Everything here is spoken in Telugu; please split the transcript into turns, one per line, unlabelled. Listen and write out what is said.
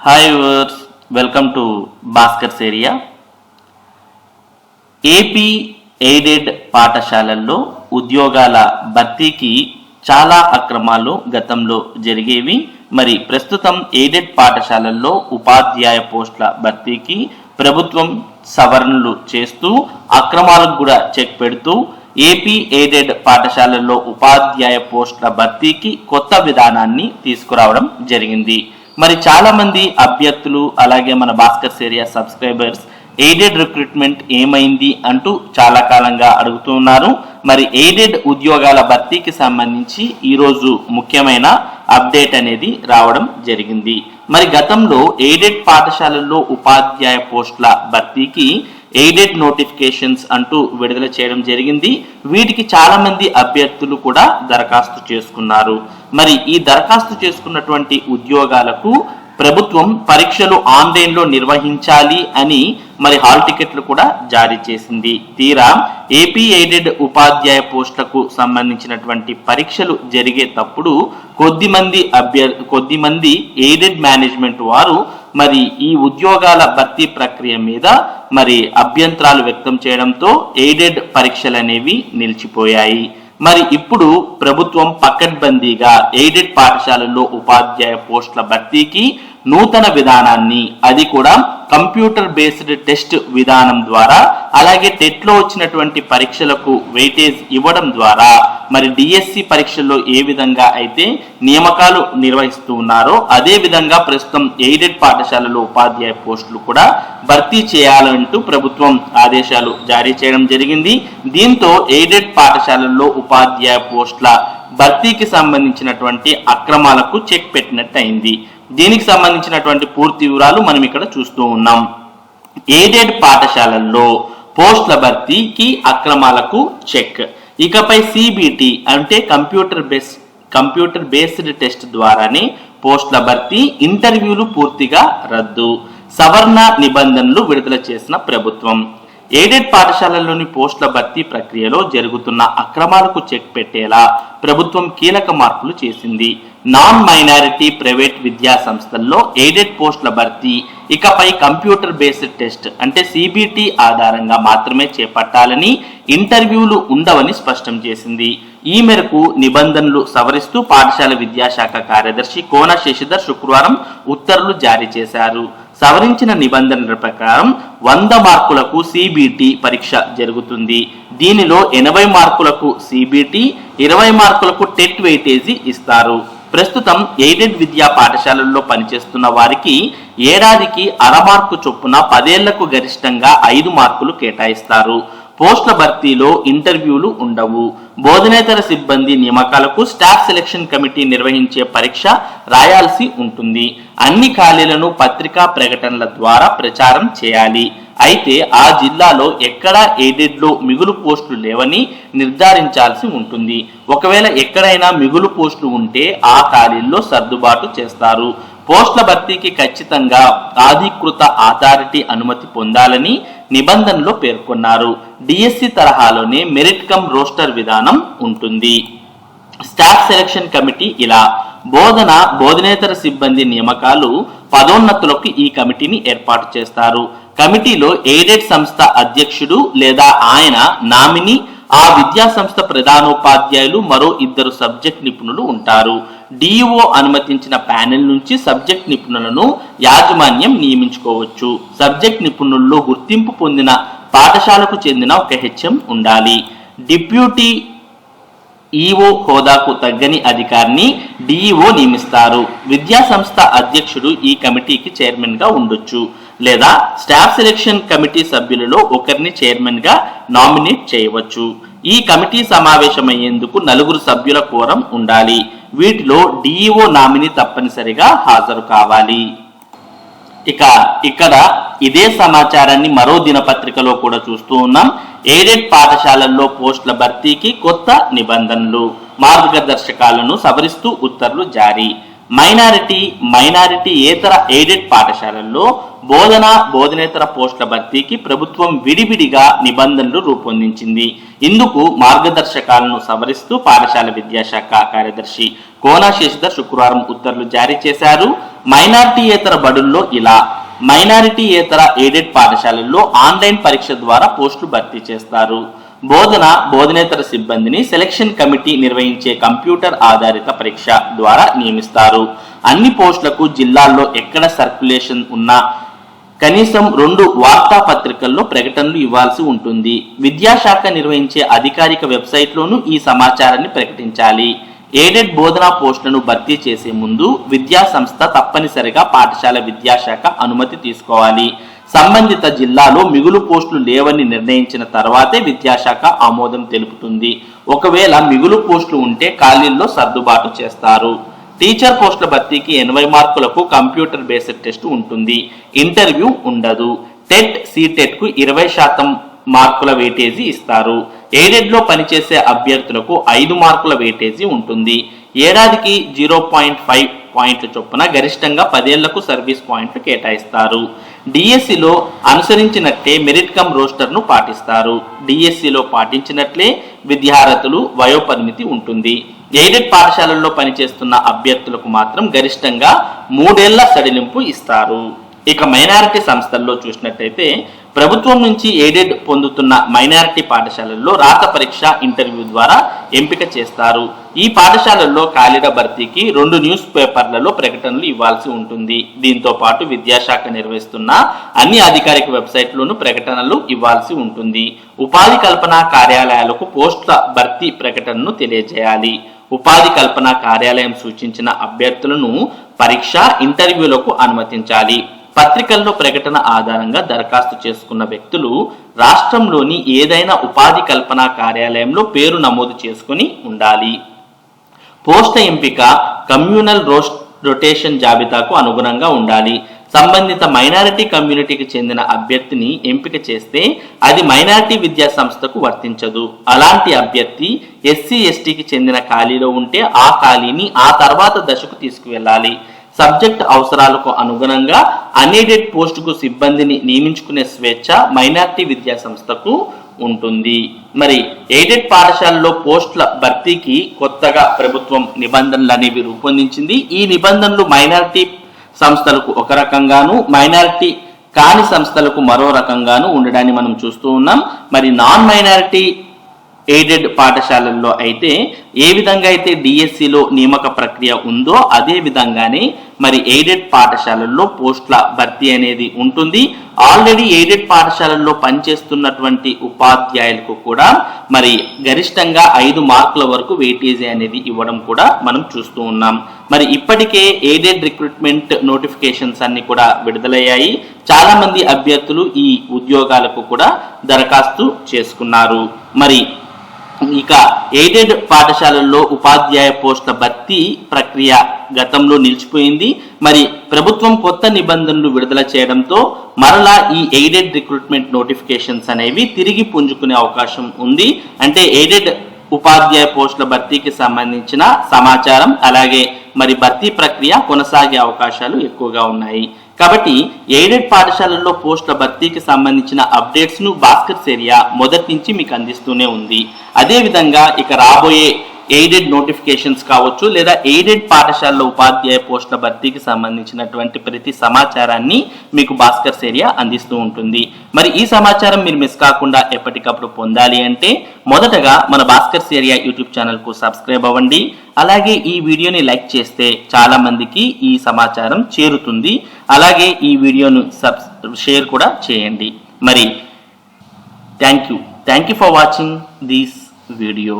Hi verse welcome to Bhaskar's area AP aided పాఠశాలల్లో ఉద్యోగాల భర్తీకి చాలా అక్రమాలు గతంలో జరిగేవి మరి ప్రస్తుతం ఎయిడెడ్ పాఠశాలల్లో ఉపాధ్యాయ పోస్టుల భర్తీకి ప్రభుత్వం సవరణలు చేస్తూ అక్రమాలకు కూడా చెక్ పెడుతూ ఏపీ ఎయిడెడ్ పాఠశాలల్లో ఉపాధ్యాయ పోస్టుల భర్తీకి కొత్త విధానాన్ని తీసుకురావడం జరిగింది మరి చాలా మంది అభ్యర్థులు అలాగే మన Bhaskar area subscribers aided recruitment ఏమైంది అంటూ చాలా కాలంగా అడుగుతున్నారు మరి ఎయిడెడ్ ఉద్యోగాల భర్తీకి సంబంధించి ఈరోజు ముఖ్యమైన అప్డేట్ అనేది రావడం జరిగింది. మరి గతంలో ఎయిడెడ్ పాఠశాలల్లో ఉపాధ్యాయ పోస్టుల భర్తీకి ఎయిడెడ్ నోటిఫికేషన్స్ అంటూ విడుదల చేయడం జరిగింది. వీటికి చాలా మంది అభ్యర్థులు కూడా దరఖాస్తు చేసుకున్నారు. మరి ఈ దరఖాస్తు చేసుకున్నటువంటి ఉద్యోగాలకు ప్రభుత్వం పరీక్షలు ఆన్లైన్లో నిర్వహించాలి అని మరి హాల్ టికెట్లు కూడా జారీ చేసింది. తీరా ఏపీ ఎయిడెడ్ ఉపాధ్యాయ పోస్టులకు సంబంధించినటువంటి పరీక్షలు జరిగేటప్పుడు కొద్దిమంది అభ్యర్ కొద్ది మంది ఎయిడెడ్ మేనేజ్మెంట్ వారు మరి ఈ ఉద్యోగాల భర్తీ ప్రక్రియ మీద మరి అభ్యంతరాలు వ్యక్తం చేయడంతో ఎయిడెడ్ పరీక్షలు అనేవి నిలిచిపోయాయి. మరి ఇప్పుడు ప్రభుత్వం పకడ్బందీగా ఎయిడెడ్ పాఠశాలల్లో ఉపాధ్యాయ పోస్టుల భర్తీకి నూతన విధానాన్ని అది కూడా కంప్యూటర్ బేస్డ్ టెస్ట్ విధానం ద్వారా అలాగే టెట్లో వచ్చినటువంటి పరీక్షలకు వెయిటేజ్ ఇవ్వడం ద్వారా మరి డిఎస్సి పరీక్షల్లో ఏ విధంగా అయితే నియామకాలు నిర్వహిస్తూ ఉన్నారో అదే విధంగా ప్రస్తుతం ఎయిడెడ్ పాఠశాలలో ఉపాధ్యాయ పోస్టులు కూడా భర్తీ చేయాలంటూ ప్రభుత్వం ఆదేశాలు జారీ చేయడం జరిగింది. దీంతో ఎయిడెడ్ పాఠశాలల్లో ఉపాధ్యాయ పోస్టుల భర్తీకి సంబంధించినటువంటి అక్రమాలకు చెక్ పెట్టినట్టు అయింది దీనికి సంబంధించినటువంటి పూర్తి వివరాలు మనం ఇక్కడ చూస్తూ ఉన్నాం. ఎయిడెడ్ పాఠశాలల్లో పోస్టుల భర్తీకి అక్రమాలకు చెక్? ఇకపై సిబిటి అంటే computer base computer based test ద్వారానే పోస్టుల భర్తీ ఇంటర్వ్యూలు పూర్తిగా రద్దు. సవర్ణ నిబంధనలు విడుదల చేసిన ప్రభుత్వం. ఎయిడెడ్ పాఠశాలల్లోని పోస్టుల భర్తీ ప్రక్రియలో జరుగుతున్న అక్రమాలకు చెక్ పెట్టేలా ప్రభుత్వం కీలక మార్పులు చేసింది. నాన్ మైనారిటీ ప్రైవేట్ విద్యా సంస్థల్లో ఎయిడెడ్ పోస్టుల భర్తీ ఇకపై కంప్యూటర్ బేస్డ్ టెస్ట్ అంటే సిబిటి ఆధారంగా మాత్రమే చేపట్టాలని ఇంటర్వ్యూలు ఉండవని స్పష్టం చేసింది. ఈ మేరకు నిబంధనలు సవరిస్తూ పాఠశాల విద్యాశాఖ కార్యదర్శి కోన శశిధర్ శుక్రవారం ఉత్తర్వులు జారీ చేశారు. సవరించిన నిబంధనల ప్రకారం వంద మార్కులకు సిబిటి పరీక్ష జరుగుతుంది. దీనిలో ఎనభై మార్కులకు సిబిటి ఇరవై మార్కులకు టెట్ వెయిటేజీ ఇస్తారు. ప్రస్తుతం ఎయిడెడ్ విద్యా పాఠశాలల్లో పనిచేస్తున్న వారికి ఏడాదికి అర మార్కు చొప్పున పదేళ్ళకు గరిష్టంగా ఐదు మార్కులు కేటాయిస్తారు. పోస్టుల భర్తీలో ఇంటర్వ్యూలు ఉండవు. బోధనేతర సిబ్బంది నియామకాలకు స్టాఫ్ సెలక్షన్ కమిటీ నిర్వహించే పరీక్ష రాయాల్సి ఉంటుంది. అన్ని ఖాళీలను పత్రికా ప్రకటనల ద్వారా ప్రచారం చేయాలి. అయితే ఆ జిల్లాలో ఎక్కడా ఎయిడెడ్లో మిగులు పోస్టులు లేవని నిర్ధారించాల్సి ఉంటుంది. ఒకవేళ ఎక్కడైనా మిగులు పోస్టులు ఉంటే ఆ ఖాళీల్లో సర్దుబాటు చేస్తారు. పోస్టుల భర్తీకి ఖచ్చితంగా అధికృత అథారిటీ అనుమతి పొందాలని నిబంధనలో పేర్కొన్నారు. డిఎస్సి తరహాలోనే మెరిట్ కమ్ రోస్టర్ విధానం ఉంటుంది. స్టాఫ్ సెలక్షన్ కమిటీ ఇలా బోధన బోధనేతర సిబ్బంది నియామకాలు పదోన్నతులకు ఈ కమిటీని ఏర్పాటు చేస్తారు. కమిటీలో ఎయిడెడ్ సంస్థ అధ్యక్షుడు లేదా ఆయన నామిని ఆ విద్యా సంస్థ ప్రధానోపాధ్యాయులు మరో ఇద్దరు సబ్జెక్ట్ నిపుణులు ఉంటారు. డిఈఓ అనుమతించిన ప్యానెల్ నుంచి సబ్జెక్ట్ నిపుణులను యాజమాన్యం నియమించుకోవచ్చు. సబ్జెక్ట్ నిపుణుల్లో గుర్తింపు పొందిన పాఠశాలకు చెందిన ఒక హెచ్ఎం ఉండాలి. డిప్యూటీ ఈఓ హోదాకు తగ్గని అధికారిని డిఈఓ నియమిస్తారు. విద్యా సంస్థ అధ్యక్షుడు ఈ కమిటీకి చైర్మన్గా ఉండొచ్చు. లేదా స్టాఫ్ సెలక్షన్ కమిటీ సభ్యులలో ఒకరిని చైర్మన్గా నామినేట్ చేయవచ్చు. ఈ కమిటీ సమావేశమయ్యేందుకు నలుగురు సభ్యుల కోరం ఉండాలి. వీటిలో డిఈఓ నామినీ తప్పనిసరిగా హాజరు కావాలి. ఇక ఇక్కడ ఇదే సమాచారాన్ని మరో దినపత్రికలో కూడా చూస్తూ ఉన్నాం. ఎయిడెడ్ పాఠశాలల్లో పోస్టుల భర్తీకి కొత్త నిబంధనలు. మార్గదర్శకాలను సవరిస్తూ ఉత్తర్వులు జారీ. మైనారిటీ మైనారిటీ ఏతర ఎయిడెడ్ పాఠశాలల్లో బోధన బోధనేతర పోస్టుల భర్తీకి ప్రభుత్వం విడివిడిగా నిబంధనలు రూపొందించింది. ఇందుకు మార్గదర్శకాలను సవరిస్తూ పాఠశాల విద్యాశాఖ కార్యదర్శి కోనా శశిధర్ శుక్రవారం ఉత్తర్వులు జారీ చేశారు. మైనారిటీయేతర బడుల్లో ఇలా మైనారిటీయేతర ఎయిడెడ్ పాఠశాలల్లో ఆన్లైన్ పరీక్ష ద్వారా పోస్టులు భర్తీ చేస్తారు. బోధన బోధనేతర సిబ్బందిని సెలక్షన్ కమిటీ నిర్వహించే కంప్యూటర్ ఆధారిత పరీక్ష ద్వారా నియమిస్తారు. అన్ని పోస్టులకు జిల్లాల్లో ఎక్కడ సర్క్యులేషన్ ఉన్నా కనీసం రెండు వార్తాపత్రికల్లో ప్రకటనలు ఇవ్వాల్సి ఉంటుంది. విద్యాశాఖ నిర్వహించే అధికారిక వెబ్సైట్లోనూ ఈ సమాచారాన్ని ప్రకటించాలి. ఎయిడెడ్ బోధనా పోస్టులను భర్తీ చేసే ముందు విద్యా సంస్థ తప్పనిసరిగా పాఠశాల విద్యాశాఖ అనుమతి తీసుకోవాలి. సంబంధిత జిల్లాలో మిగులు పోస్టులు లేవని నిర్ణయించిన తర్వాతే విద్యాశాఖ ఆమోదం తెలుపుతుంది. ఒకవేళ మిగులు పోస్టులు ఉంటే ఖాళీల్లో సర్దుబాటు చేస్తారు. టీచర్ పోస్టుల భర్తీకి ఎనభై మార్కులకు కంప్యూటర్ బేస్డ్ టెస్ట్ ఉంటుంది. ఇంటర్వ్యూ ఉండదు. టెట్ సిటెట్కు ఇరవై శాతం మార్కుల వెయిటేజీ ఇస్తారు. ఎయిడెడ్లో పనిచేసే అభ్యర్థులకు ఐదు మార్కుల వెయిటేజీ ఉంటుంది. ఏడాదికి జీరో పాయింట్ ఫైవ్ పాయింట్లు చొప్పున గరిష్టంగా పదేళ్ళకు సర్వీస్ పాయింట్లు కేటాయిస్తారు. డిఎస్సిలో అనుసరించినట్లే మెరిట్ కమ్ రోస్టర్ను పాటిస్తారు. డిఎస్సిలో పాటించినట్లే విద్యార్థులు వయోపరిమితి ఉంటుంది. ఎయిడెడ్ పాఠశాలల్లో పనిచేస్తున్న అభ్యర్థులకు మాత్రం గరిష్టంగా మూడేళ్ళ సడలింపు ఇస్తారు. ఇక మైనారిటీ సంస్థల్లో చూసినట్టయితే ప్రభుత్వం నుంచి ఎయిడెడ్ పొందుతున్న మైనారిటీ పాఠశాలల్లో రాత పరీక్ష ఇంటర్వ్యూ ద్వారా ఎంపిక చేస్తారు. ఈ పాఠశాలల్లో ఖాళీల భర్తీకి రెండు న్యూస్ పేపర్లలో ప్రకటనలు ఇవ్వాల్సి ఉంటుంది. దీంతో పాటు విద్యాశాఖ నిర్వహిస్తున్న అన్ని అధికారిక వెబ్సైట్లోనూ ప్రకటనలు ఇవ్వాల్సి ఉంటుంది. ఉపాధి కల్పన కార్యాలయాలకు పోస్టుల భర్తీ ప్రకటనను తెలియజేయాలి. ఉపాధి కల్పన కార్యాలయం సూచించిన అభ్యర్థులను పరీక్ష ఇంటర్వ్యూలకు అనుమతించాలి. పత్రికల్లో ప్రకటన ఆధారంగా దరఖాస్తు చేసుకున్న వ్యక్తులు రాష్ట్రంలోని ఏదైనా ఉపాధి కల్పన కార్యాలయంలో పేరు నమోదు చేసుకుని ఉండాలి. పోస్ట ఎంపిక కమ్యూనల్ రోస్ట్ రొటేషన్ జాబితాకు అనుగుణంగా ఉండాలి. సంబంధిత మైనారిటీ కమ్యూనిటీకి చెందిన అభ్యర్థిని ఎంపిక చేస్తే అది మైనారిటీ విద్యా సంస్థకు వర్తించదు. అలాంటి అభ్యర్థి ఎస్సీ ఎస్టీకి చెందిన ఖాళీలో ఉంటే ఆ ఖాళీని ఆ తర్వాత దశకు తీసుకువెళ్ళాలి. సబ్జెక్ట్ అవసరాలకు అనుగుణంగా అన్ఎయిడెడ్ పోస్టుకు సిబ్బందిని నియమించుకునే స్వేచ్ఛ మైనార్టీ విద్యా సంస్థకు ఉంటుంది. మరి ఎయిడెడ్ పాఠశాలలో పోస్టుల భర్తీకి కొత్తగా ప్రభుత్వం నిబంధనలు అనేవి రూపొందించింది. ఈ నిబంధనలు మైనారిటీ సంస్థలకు ఒక రకంగాను మైనారిటీ కాని సంస్థలకు మరో రకంగాను ఉండడాన్ని మనం చూస్తూ ఉన్నాం. మరి నాన్ మైనారిటీ ఎయిడెడ్ పాఠశాలల్లో అయితే ఏ విధంగా అయితే డిఎస్సిలో నియామక ప్రక్రియ ఉందో అదే విధంగానే మరి ఎయిడెడ్ పాఠశాలల్లో పోస్టుల భర్తీ అనేది ఉంటుంది. ఆల్రెడీ ఎయిడెడ్ పాఠశాలల్లో పనిచేస్తున్నటువంటి ఉపాధ్యాయులకు కూడా మరి గరిష్టంగా ఐదు మార్కుల వరకు వెయిటేజీ అనేది ఇవ్వడం కూడా మనం చూస్తూ ఉన్నాం. మరి ఇప్పటికే ఎయిడెడ్ రిక్రూట్మెంట్ నోటిఫికేషన్స్ అన్ని కూడా విడుదలయ్యాయి. చాలా మంది అభ్యర్థులు ఈ ఉద్యోగాలకు కూడా దరఖాస్తు చేసుకున్నారు. మరి ఇక ఎయిడెడ్ పాఠశాలల్లో ఉపాధ్యాయ పోస్టుల భర్తీ ప్రక్రియ గతంలో నిలిచిపోయింది. మరి ప్రభుత్వం కొత్త నిబంధనలు విడుదల చేయడంతో మరలా ఈ ఎయిడెడ్ రిక్రూట్మెంట్ నోటిఫికేషన్స్ అనేవి తిరిగి పుంజుకునే అవకాశం ఉంది. అంటే ఎయిడెడ్ ఉపాధ్యాయ పోస్టుల భర్తీకి సంబంధించిన సమాచారం అలాగే మరి భర్తీ ప్రక్రియ కొనసాగే అవకాశాలు ఎక్కువగా ఉన్నాయి. కాబట్టి ఎయిడెడ్ పాఠశాలల్లో పోస్టుల భర్తీకి సంబంధించిన అప్డేట్స్ను భాస్కర్ సేరియా మొదటి నుంచి మీకు అందిస్తూనే ఉంది. అదేవిధంగా ఇక రాబోయే ఎయిడెడ్ నోటిఫికేషన్స్ కావచ్చు లేదా ఎయిడెడ్ పాఠశాలలో ఉపాధ్యాయ పోస్టుల భర్తీకి సంబంధించినటువంటి ప్రతి సమాచారాన్ని మీకు భాస్కర్ సేరియా అందిస్తూ ఉంటుంది. మరి ఈ సమాచారం మీరు మిస్ కాకుండా ఎప్పటికప్పుడు పొందాలి అంటే మొదటగా మన భాస్కర్ సేరియా యూట్యూబ్ ఛానల్కు సబ్స్క్రైబ్ అవ్వండి. అలాగే ఈ వీడియోని లైక్ చేస్తే చాలా మందికి ఈ సమాచారం చేరుతుంది. అలాగే ఈ వీడియోను సబ్ షేర్ కూడా చేయండి. మరి thank you. Thank you for watching this video.